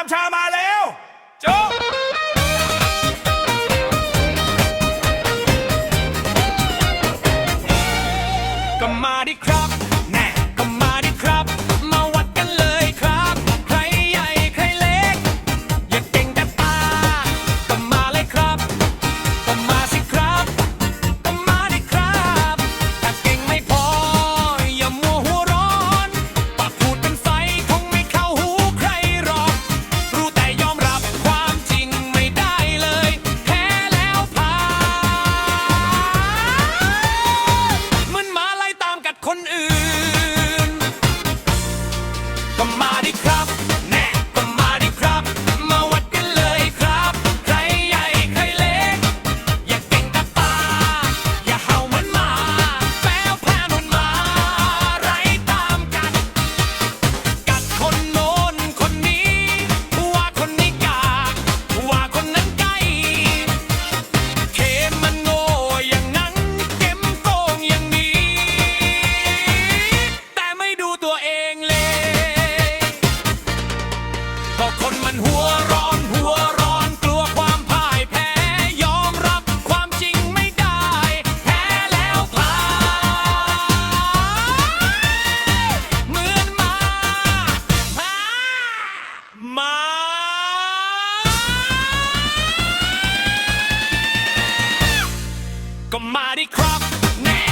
ามชามาแล้วจบ ooh. Mighty crop now.